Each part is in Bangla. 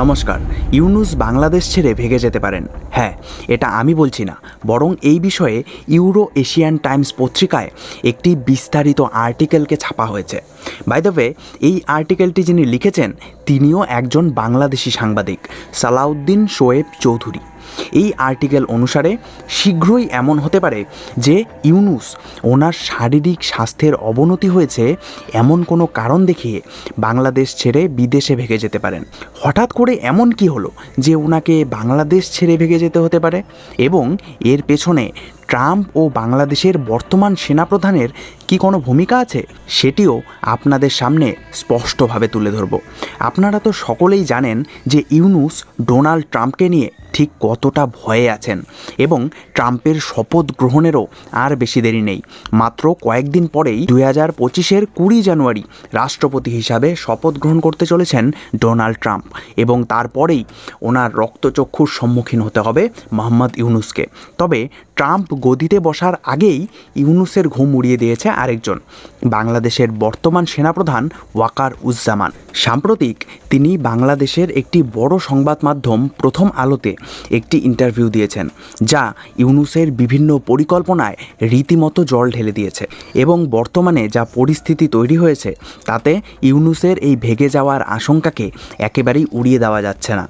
নমস্কার, ইউনুস বাংলাদেশ ছেড়ে ভেগে যেতে পারেন। হ্যাঁ এটা আমি বলছি না, বরং এই বিষয়ে ইউরো এশিয়ান টাইমস পত্রিকায় একটি বিস্তারিত আর্টিকেলকে ছাপা হয়েছে। বাই দ্য ওয়ে এই আর্টিকেলটি যিনি লিখেছেন, তিনিও একজন বাংলাদেশি সাংবাদিক, সালাউদ্দিন শোয়েব চৌধুরী। এই আর্টিকেল অনুসারে শীঘ্রই এমন হতে পারে যে ইউনুস ওনার শারীরিক স্বাস্থ্যের অবনতি হয়েছে এমন কোনো কারণ দেখিয়ে বাংলাদেশ ছেড়ে বিদেশে ভেগে যেতে পারেন। হঠাৎ করে এমন কি হলো যে ওনাকে বাংলাদেশ ছেড়ে ভেগে যেতে হতে পারে? এবং এর পেছনে ট্রাম্প ও বাংলাদেশের বর্তমান সেনাপ্রধানের কি কোনো ভূমিকা আছে? সেটিও আপনাদের সামনে স্পষ্টভাবে তুলে ধরব। আপনারা তো সকলেই জানেন যে ইউনুস ডোনাল্ড ট্রাম্পকে নিয়ে ঠিক কতটা ভয়ে আছেন এবং ট্রাম্পের শপথ গ্রহণেরও আর বেশি দেরি নেই। মাত্র কয়েকদিন পরেই দুই হাজার পঁচিশের কুড়ি জানুয়ারি রাষ্ট্রপতি হিসাবে শপথ গ্রহণ করতে চলেছেন ডোনাল্ড ট্রাম্প এবং তারপরেই ওনার রক্তচক্ষুর সম্মুখীন হতে হবে মোহাম্মদ ইউনুসকে। তবে ট্রাম্প গদিতে বসার আগেই ইউনুসের ঘুম উড়িয়ে দিয়েছে আরেকজন, বাংলাদেশের বর্তমান সেনাপ্রধান ওয়াকার উজ্জামান। সাম্প্রতিক তিনি বাংলাদেশের একটি বড় সংবাদ মাধ্যম প্রথম আলোতে একটি ইন্টারভিউ দিয়েছেন, যা ইউনুসের বিভিন্ন পরিকল্পনায় রীতিমতো জল ঢেলে দিয়েছে এবং বর্তমানে যা পরিস্থিতি তৈরি হয়েছে, তাতে ইউনুসের এই ভেগে যাওয়ার আশঙ্কাকে একেবারেই উড়িয়ে দেওয়া যাচ্ছে না।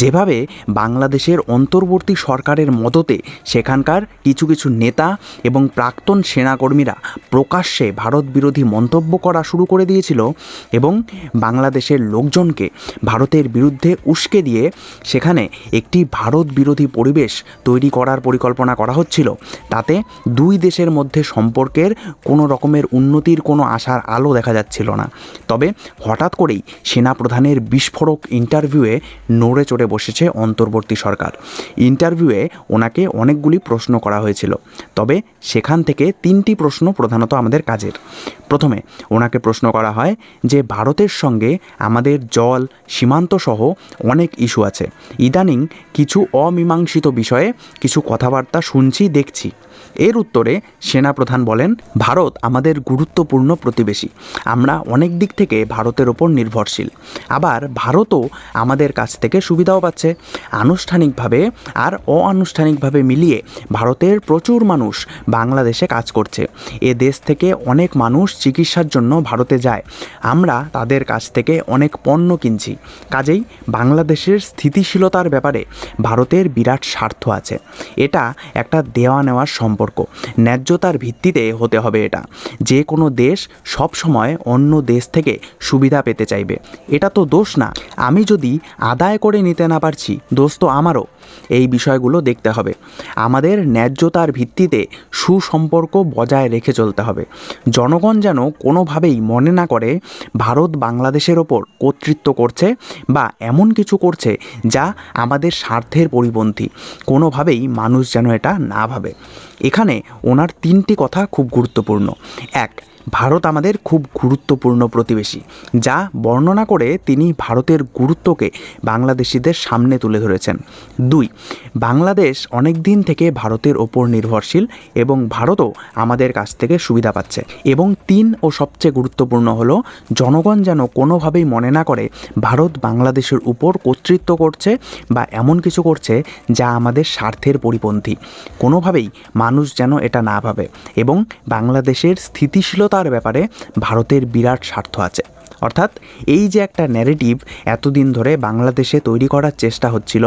যেভাবে বাংলাদেশের অন্তর্বর্তী সরকারের মদতে সেখানকার কিছু কিছু নেতা এবং প্রাক্তন সেনাকর্মীরা প্রকাশ্যে ভারত বিরোধী মন্তব্য করা শুরু করে দিয়েছিল এবং বাংলাদেশের লোকজনকে ভারতের বিরুদ্ধে উস্কে দিয়ে সেখানে একটি ভারত বিরোধী পরিবেশ তৈরি করার পরিকল্পনা করা হচ্ছিল। তাতে দুই দেশের মধ্যে সম্পর্কের কোনো রকমের উন্নতির কোনো আশার আলো দেখা যাচ্ছিল না। তবে হঠাৎ করেই সেনাপ্রধানের বিস্ফোরক ইন্টারভিউয়ে নড়ে চড়ে বসেছে অন্তর্বর্তী সরকার। ইন্টারভিউয়ে ওনাকে অনেকগুলি প্রশ্ন করা হয়েছিল। তবে সেখান থেকে তিনটি প্রশ্ন প্রধানত আমাদের কাজের। প্রথমে, ওনাকে প্রশ্ন করা হয় যে ভারতের সঙ্গে আমাদের জল, সীমান্ত সহ অনেক ইস্যু আছে। ইদানিং কিছু অমীমাংসিত বিষয়ে কিছু কথাবার্তা শুনছি, দেখছি। এর উত্তরে সেনাপ্রধান বলেন, ভারত আমাদের গুরুত্বপূর্ণ প্রতিবেশী। আমরা অনেক দিক থেকে ভারতের ওপর নির্ভরশীল। আবার ভারতও আমাদের কাছ থেকে সুবিধাও পাচ্ছে। আনুষ্ঠানিকভাবে আর অআনুষ্ঠানিকভাবে মিলিয়ে ভারতের প্রচুর মানুষ বাংলাদেশে কাজ করছে। এ দেশ থেকে অনেক মানুষ চিকিৎসার জন্য ভারতে যায়। আমরা তাদের কাছ থেকে অনেক পণ্য কিনছি। কাজেই বাংলাদেশের স্থিতিশীলতার ব্যাপারে ভারতের বিরাট স্বার্থ আছে। এটা একটা দেওয়া নেওয়ার সম্পর্ক। ন্যায্যতার ভিত্তিতে হতে হবে এটা। যে কোনো দেশ সব সময় অন্য দেশ থেকে সুবিধা পেতে চাইবে। এটা তো দোষ না। আমি যদি আদায় করে নিতে না পারছি, দোষ তো আমারও। এই বিষয়গুলো দেখতে হবে। আমাদের ন্যায্যতার ভিত্তিতে সুসম্পর্ক বজায় রেখে চলতে হবে। জনগণ যেন কোনোভাবেই মনে না করে ভারত বাংলাদেশের ওপর কর্তৃত্ব করছে বা এমন কিছু করছে যা আমাদের স্বার্থের পরিপন্থী। কোনোভাবেই মানুষ যেন এটা না ভাবে। এখানে ওনার তিনটি কথা খুব গুরুত্বপূর্ণ। এক ভারত আমাদের খুব গুরুত্বপূর্ণ প্রতিবেশী, যা বর্ণনা করে তিনি ভারতের গুরুত্বকে বাংলাদেশিদের সামনে তুলে ধরেছেন। দুই, বাংলাদেশ অনেক দিন থেকে ভারতের ওপর নির্ভরশীল এবং ভারতও আমাদের কাছ থেকে সুবিধা পাচ্ছে। এবং তিন, ও সবচেয়ে গুরুত্বপূর্ণ হলো, জনগণ যেন কোনোভাবেই মনে না করে ভারত বাংলাদেশের উপর কর্তৃত্ব করছে বা এমন কিছু করছে যা আমাদের স্বার্থের পরিপন্থী। কোনোভাবেই মানুষ যেন এটা না ভাবে এবং বাংলাদেশের স্থিতিশীলতার ব্যাপারে ভারতের বিরাট স্বার্থ আছে। অর্থাৎ এই যে একটা ন্যারেটিভ এতদিন ধরে বাংলাদেশে তৈরি করার চেষ্টা হচ্ছিল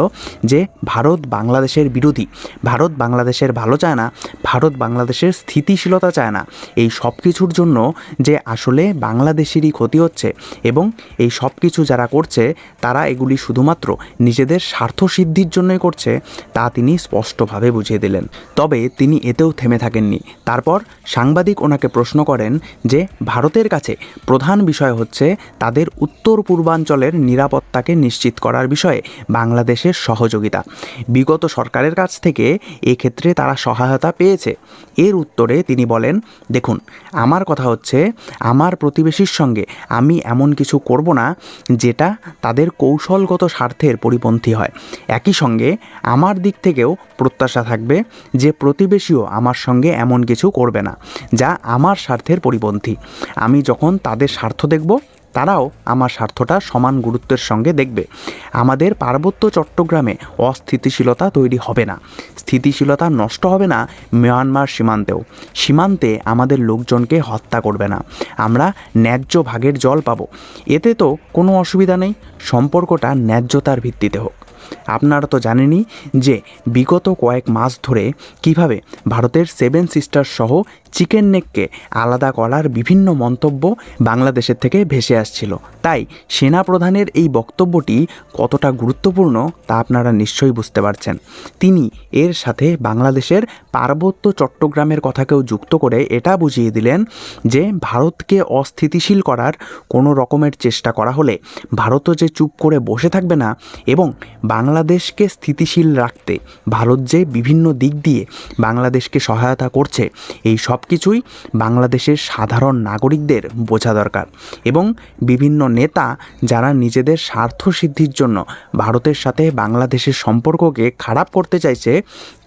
যে ভারত বাংলাদেশের বিরোধী, ভারত বাংলাদেশের ভালো চায় না, ভারত বাংলাদেশের স্থিতিশীলতা চায় না, এই সব কিছুর জন্য যে আসলে বাংলাদেশেরই ক্ষতি হচ্ছে এবং এই সব কিছু যারা করছে তারা এগুলি শুধুমাত্র নিজেদের স্বার্থ সিদ্ধির জন্যই করছে, তা তিনি স্পষ্টভাবে বুঝিয়ে দিলেন। তবে তিনি এতেও থেমে থাকেননি। তারপর সাংবাদিক ওনাকে প্রশ্ন করেন যে, ভারতের কাছে প্রধান বিষয় হচ্ছে তাদের উত্তর পূর্বাঞ্চলের নিরাপত্তাকে নিশ্চিত করার বিষয়ে বাংলাদেশের সহযোগিতা। বিগত সরকারের কাছ থেকে এক্ষেত্রে তারা সহায়তা পেয়েছে। এর উত্তরে তিনি বলেন, দেখুন, আমার কথা হচ্ছে, আমার প্রতিবেশীর সঙ্গে আমি এমন কিছু করব না যেটা তাদের কৌশলগত স্বার্থের পরিপন্থী হয়। একই সঙ্গে আমার দিক থেকেও প্রত্যাশা থাকবে যে প্রতিবেশীও আমার সঙ্গে এমন কিছু করবে না, যা আমার স্বার্থের পরিপন্থী। আমি যখন তাদের স্বার্থ দেখব তারাও আমার স্বার্থটা সমান গুরুত্বের সঙ্গে দেখবে। আমাদের পার্বত্য চট্টগ্রামে অস্থিতিশীলতা তৈরি হবে না। স্থিতিশীলতা নষ্ট হবে না মিয়ানমার সীমান্তেও। সীমান্তে আমাদের লোকজনকে হত্যা করবে না। আমরা ন্যায্য ভাগের জল পাবো। এতে তো কোনো অসুবিধা নেই। সম্পর্কটা ন্যায্যতার ভিত্তিতে হোক। আপনারা তো জানেনই যে বিগত কয়েক মাস ধরে কীভাবে ভারতের সেভেন সিস্টার সহ চিকেন নেককে আলাদা করার বিভিন্ন মন্তব্য বাংলাদেশের থেকে ভেসে আসছিল। তাই সেনা প্রধানের এই বক্তব্যটি কতটা গুরুত্বপূর্ণ তা আপনারা নিশ্চয়ই বুঝতে পারছেন। তিনি এর সাথে বাংলাদেশের পার্বত্য চট্টগ্রামের কথাকেও যুক্ত করে এটা বুঝিয়ে দিলেন যে ভারতকে অস্থিতিশীল করার কোনো রকমের চেষ্টা করা হলে ভারতও যে চুপ করে বসে থাকবে না এবং বাংলাদেশকে স্থিতিশীল রাখতে ভারত যে বিভিন্ন দিক দিয়ে বাংলাদেশকে সহায়তা করছে, এই সব কিছুই বাংলাদেশের সাধারণ নাগরিকদের বোঝা দরকার এবং বিভিন্ন নেতা যারা নিজেদের স্বার্থ সিদ্ধির জন্য ভারতের সাথে বাংলাদেশের সম্পর্ককে খারাপ করতে চাইছে,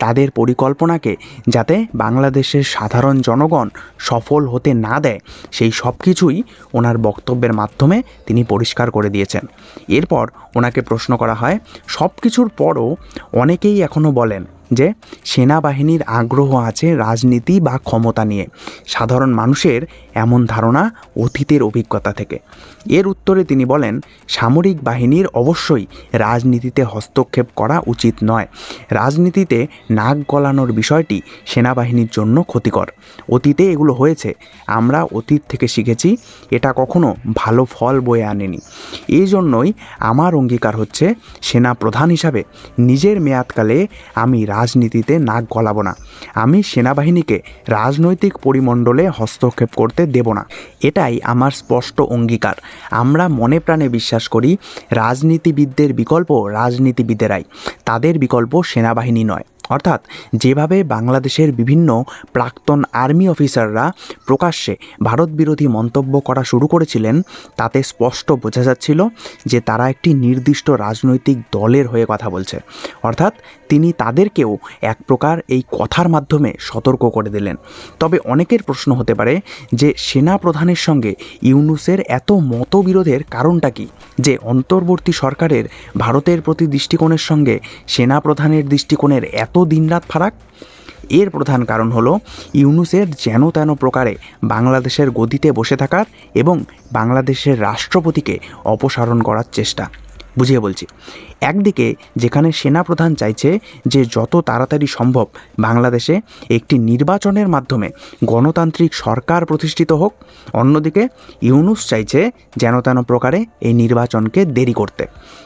তাদের পরিকল্পনাকে যাতে বাংলাদেশের সাধারণ জনগণ সফল হতে না দেয়, সেই সব কিছুই ওনার বক্তব্যের মাধ্যমে তিনি পরিষ্কার করে দিয়েছেন। এরপর ওনাকে প্রশ্ন করা হয় সব কিছুর পরও অনেকেই এখনও বলেন যে সেনাবাহিনীর আগ্রহ আছে রাজনীতি বা ক্ষমতা নিয়ে। সাধারণ মানুষের এমন ধারণা অতীতের অভিজ্ঞতা থেকে। এর উত্তরে তিনি বলেন, সামরিক বাহিনীর অবশ্যই রাজনীতিতে হস্তক্ষেপ করা উচিত নয়। রাজনীতিতে নাক গলানোর বিষয়টি সেনাবাহিনীর জন্য ক্ষতিকর। অতীতে এগুলো হয়েছে, আমরা অতীত থেকে শিখেছি, এটা কখনো ভালো ফল বয়ে আনেনি। এই জন্যই আমার অঙ্গীকার হচ্ছে সেনা প্রধান হিসাবে নিজের মেয়াদকালে আমি রাজনীতিতে নাক গলাবো না। আমি সেনাবাহিনীকে রাজনৈতিক পরিমণ্ডলে হস্তক্ষেপ করতে দেব না। এটাই আমার স্পষ্ট অঙ্গীকার। আমরা মনে প্রাণে বিশ্বাস করি, রাজনীতিবিদদের বিকল্প রাজনীতিবিদেরাই। তাদের বিকল্প সেনাবাহিনী নয়। অর্থাৎ যেভাবে বাংলাদেশের বিভিন্ন প্রাক্তন আর্মি অফিসাররা প্রকাশ্যে ভারত বিরোধী মন্তব্য করা শুরু করেছিলেন, তাতে স্পষ্ট বোঝা যাচ্ছিল যে তারা একটি নির্দিষ্ট রাজনৈতিক দলের হয়ে কথা বলছে। অর্থাৎ তিনি তাদেরকেও এক প্রকার এই কথার মাধ্যমে সতর্ক করে দিলেন। তবে অনেকের প্রশ্ন হতে পারে যে সেনা প্রধানের সঙ্গে ইউনুসের এত মতবিরোধের কারণটা কি? যে অন্তর্বর্তী সরকারের ভারতের প্রতি দৃষ্টিকোণের সঙ্গে সেনা প্রধানের দৃষ্টিকোণের এত দিনরাত ফারাক। এর প্রধান কারণ হল, ইউনুসের যেন তেন প্রকারে বাংলাদেশের গদিতে বসে থাকার এবং বাংলাদেশের রাষ্ট্রপতিকে অপসারণ করার চেষ্টা। বুঝিয়ে বলছি। একদিকে যেখানে সেনাপ্রধান চাইছে যে যত তাড়াতাড়ি সম্ভব বাংলাদেশে একটি নির্বাচনের মাধ্যমে গণতান্ত্রিক সরকার প্রতিষ্ঠিত হোক, অন্যদিকে ইউনুস চাইছে যেন তেন প্রকারে এই নির্বাচনকে দেরি করতে।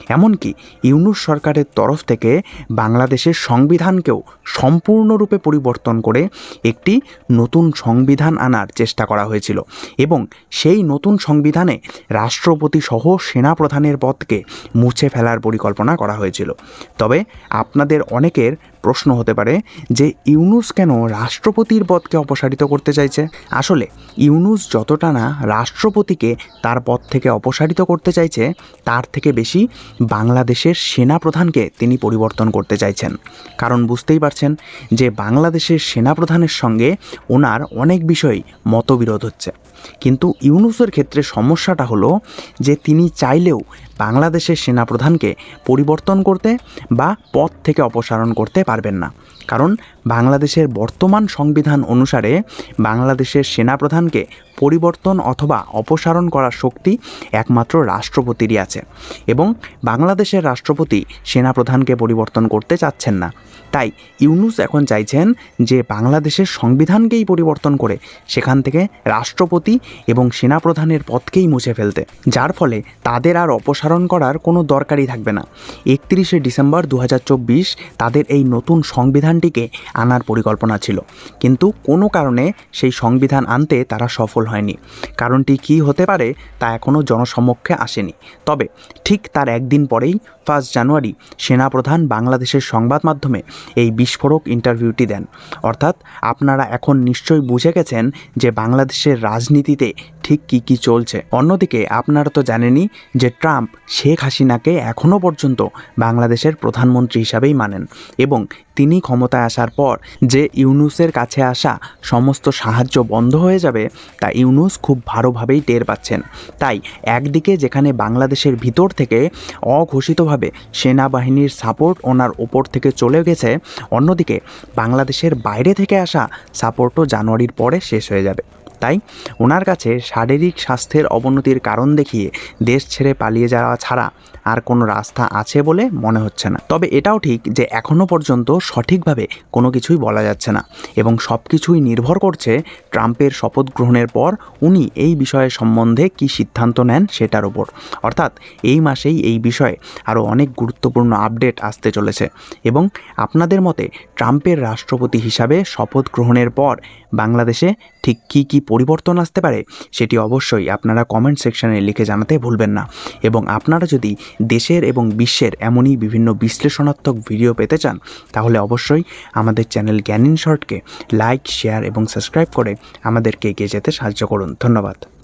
এমনকি ইউনুস সরকারের তরফ থেকে বাংলাদেশের সংবিধানকেও সম্পূর্ণরূপে পরিবর্তন করে একটি নতুন সংবিধান আনার চেষ্টা করা হয়েছিল এবং সেই নতুন সংবিধানে রাষ্ট্রপতি সহ সেনাপ্রধানের পদকে মুছে ফেলার পরিকল্পনা করা হয়েছিল। তবে আপনাদের অনেকের প্রশ্ন হতে পারে যে ইউনুস কেন রাষ্ট্রপতির পদকে অপসারিত করতে চাইছে? আসলে, ইউনুস যতটা না রাষ্ট্রপতিকে তার পদ থেকে অপসারিত করতে চাইছে, তার থেকে বেশি বাংলাদেশের সেনাপ্রধানকে তিনি পরিবর্তন করতে চাইছেন। কারণ বুঝতেই পারছেন যে বাংলাদেশের সেনাপ্রধানের সঙ্গে ওনার অনেক বিষয়ই মতবিরোধ হচ্ছে। কিন্তু ইউনুসের ক্ষেত্রে সমস্যাটা হলো যে তিনি চাইলেও বাংলাদেশের সেনাপ্রধানকে পরিবর্তন করতে বা পদ থেকে অপসারণ করতে পারবেন না। কারণ বাংলাদেশের বর্তমান সংবিধান অনুসারে বাংলাদেশের সেনাপ্রধানকে পরিবর্তন অথবা অপসারণ করার শক্তি একমাত্র রাষ্ট্রপতিরই আছে এবং বাংলাদেশের রাষ্ট্রপতি সেনাপ্রধানকে পরিবর্তন করতে চাচ্ছেন না। তাই ইউনুস এখন চাইছেন যে বাংলাদেশের সংবিধানকেই পরিবর্তন করে সেখান থেকে রাষ্ট্রপতি এবং সেনাপ্রধানের পদকেই মুছে ফেলতে। যার ফলে তাদের আর অপসারণ করার কোনো দরকারই থাকবে না। একত্রিশে ডিসেম্বর দু হাজার চব্বিশ তাদের এই নতুন সংবিধানটিকে আনার পরিকল্পনা ছিল। কিন্তু কোনো কারণে সেই সংবিধান আনতে তারা সফল হয়নি। কারণটি কী হতে পারে তা এখনও জনসমক্ষে আসেনি। তবে ঠিক তার একদিন পরেই ফার্স্ট জানুয়ারি সেনাপ্রধান বাংলাদেশের সংবাদ মাধ্যমে এই বিস্ফোরক ইন্টারভিউটি দেন। অর্থাৎ আপনারা এখন নিশ্চয়ই বুঝে গেছেন যে বাংলাদেশের রাজনীতিতে ঠিক কী কী চলছে। অন্যদিকে আপনারা তো জানেনই যে ট্রাম্প শেখ হাসিনাকে এখনও পর্যন্ত বাংলাদেশের প্রধানমন্ত্রী হিসাবেই মানেন এবং তিনি ক্ষমতায় আসার পর যে ইউনুসের কাছে আসা সমস্ত সাহায্য বন্ধ হয়ে যাবে, তা ইউনুস খুব ভালোভাবেই টের পাচ্ছেন। তাই একদিকে যেখানে বাংলাদেশের ভিতর থেকে অঘোষিতভাবে সেনাবাহিনীর সাপোর্ট ওনার ওপর থেকে চলে গেছে, অন্যদিকে বাংলাদেশের বাইরে থেকে আসা সাপোর্টও জানুয়ারির পরে শেষ হয়ে যাবে। তাই ওনার কাছে শারীরিক স্বাস্থ্যের অবনতির কারণ দেখিয়ে দেশ ছেড়ে পালিয়ে যাওয়া ছাড়া আর কোনো রাস্তা আছে বলে মনে হচ্ছে না। তবে এটাও ঠিক যে এখনও পর্যন্ত সঠিকভাবে কোনো কিছুই বলা যাচ্ছে না এবং সব কিছুই নির্ভর করছে ট্রাম্পের শপথ গ্রহণের পর উনি এই বিষয়ে সম্বন্ধে কী সিদ্ধান্ত নেন সেটার উপর। অর্থাৎ এই মাসেই এই বিষয়ে আরও অনেক গুরুত্বপূর্ণ আপডেট আসতে চলেছে এবং আপনাদের মতে ট্রাম্পের রাষ্ট্রপতি হিসাবে শপথ গ্রহণের পর বাংলাদেশে ঠিক কী কী পরিবর্তন আসতে পারে সেটি অবশ্যই আপনারা কমেন্ট সেকশনে লিখে জানাতে ভুলবেন না। এবং আপনারা যদি দেশের এবং বিশ্বের এমনই বিভিন্ন বিশ্লেষণাত্মক ভিডিও পেতে চান, তাহলে অবশ্যই আমাদের চ্যানেল জ্ঞানিন শর্টকে লাইক, শেয়ার এবং সাবস্ক্রাইব করে আমাদেরকে এগিয়ে যেতে সাহায্য করুন। ধন্যবাদ।